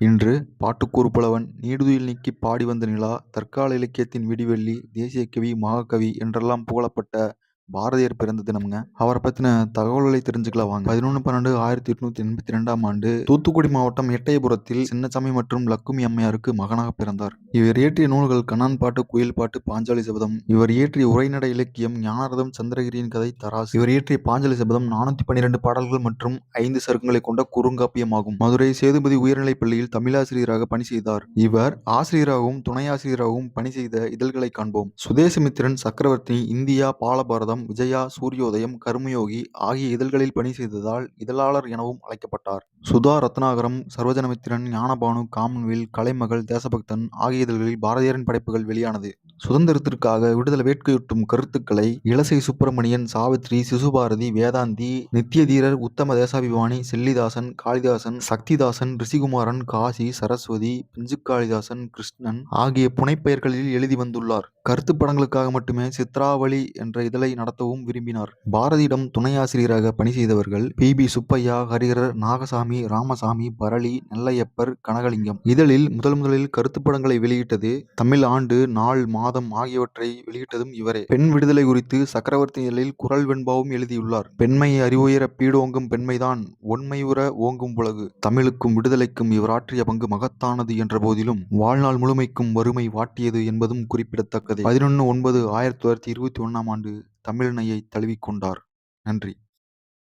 இன்று பாட்டுக்கொரு புலவன் நீடுதுயில் நீக்கிப் பாடி வந்த நிலா தற்கால இலக்கியத்தின் விடிவெள்ளி தேசிய கவி மகாகவி என்றெல்லாம் புகழப்பட்ட பாரதியார் பிறந்த தினம்ங்க. அவரை பத்தின தகவல்களை தெரிஞ்சுக்கலாம் வாங்க. பதினொன்று பன்னெண்டு ஆயிரத்தி எட்நூத்தி எண்பத்தி ரெண்டாம் ஆண்டு தூத்துக்குடி மாவட்டம் எட்டயபுரத்தில் சின்னசாமி மற்றும் லக்குமி அம்மையாருக்கு மகனாக பிறந்தார். இவர் இயற்றிய நூல்கள் கண்ணான் பாட்டு குயில் பாட்டு பாஞ்சாலி சபதம். இவர் இயற்றிய உரைநடை இலக்கியம் ஞானரதம் சந்திரகிரியின் கதை தராசு. இவர் இயற்றிய பாஞ்சாலி சபதம் நானூத்தி பன்னிரண்டு பாடல்கள் மற்றும் ஐந்து சருக்கங்களை கொண்ட குறுங்காப்பியமாகும். மதுரை சேதுபதி உயர்நிலைப் பள்ளியில் தமிழாசிரியராக பணி செய்தார். இவர் ஆசிரியராகவும் துணை ஆசிரியராகவும் பணி செய்த இதழ்களை காண்போம். சுதேசமித்திரன் சக்கரவர்த்தி இந்தியா பாலபாரதம் விஜயா சூரியோதயம் கர்மயோகி ஆகிய இதழ்களில் பணி செய்ததால் இதழாளர் எனவும் அழைக்கப்பட்டார். சுதா ரத்னாகரம் சர்வஜனமித்திரன் ஞானபானு காமன்வெல் கலைமகள் தேசபக்தன் ஆகிய இதழ்களில் பாரதியாரின் படைப்புகள் வெளியானது. சுதந்திரத்திற்காக விடுதலை வேட்கையூட்டும் கருத்துக்களை இளசை சுப்பிரமணியன் சாவித்ரி சிசுபாரதி வேதாந்தி நித்தியதீரர் உத்தம தேசாபிமானி செல்லிதாசன் காளிதாசன் சக்திதாசன் ரிஷிகுமாரன் காசி சரஸ்வதி பிஞ்சுக்காளிதாசன் கிருஷ்ணன் ஆகிய புனைப்பெயர்களில் எழுதி வந்துள்ளார். கருத்து படங்களுக்காக மட்டுமே சித்ராவளி என்ற இதழை நடத்தவும் விரும்பினார். பாரதியிடம் துணை ஆசிரியராக பணி செய்தவர்கள் பி. பி. சுப்பையா ஹரிஹரர் நாகசாமி ராமசாமி பரளி நெல்லையப்பர் கனகலிங்கம். இதழில் முதல் முதலில் கருத்து படங்களை வெளியிட்டது தமிழ் ஆண்டு நாள் மாதம் ஆகியவற்றை வெளியிட்டதும் இவரே. பெண் விடுதலை குறித்து சக்கரவர்த்தி இதழில் குரல் வெண்பாவும் எழுதியுள்ளார். பெண்மை அறிவுயர பீடோங்கும் பெண்மைதான் ஒன்மையுற ஓங்கும் உலகு. தமிழுக்கும் விடுதலைக்கும் இவர் ஆற்றிய பங்கு மகத்தானது என்ற போதிலும் வாழ்நாள் முழுமைக்கும் வறுமை வாட்டியது என்பதும் குறிப்பிடத்தக்கது. பதினொன்று ஒன்பது ஆயிரத்தி தொள்ளாயிரத்தி இருபத்தி ஒன்றாம் ஆண்டு தமிழினையை தழுவிக்கொண்டார் நன்றி.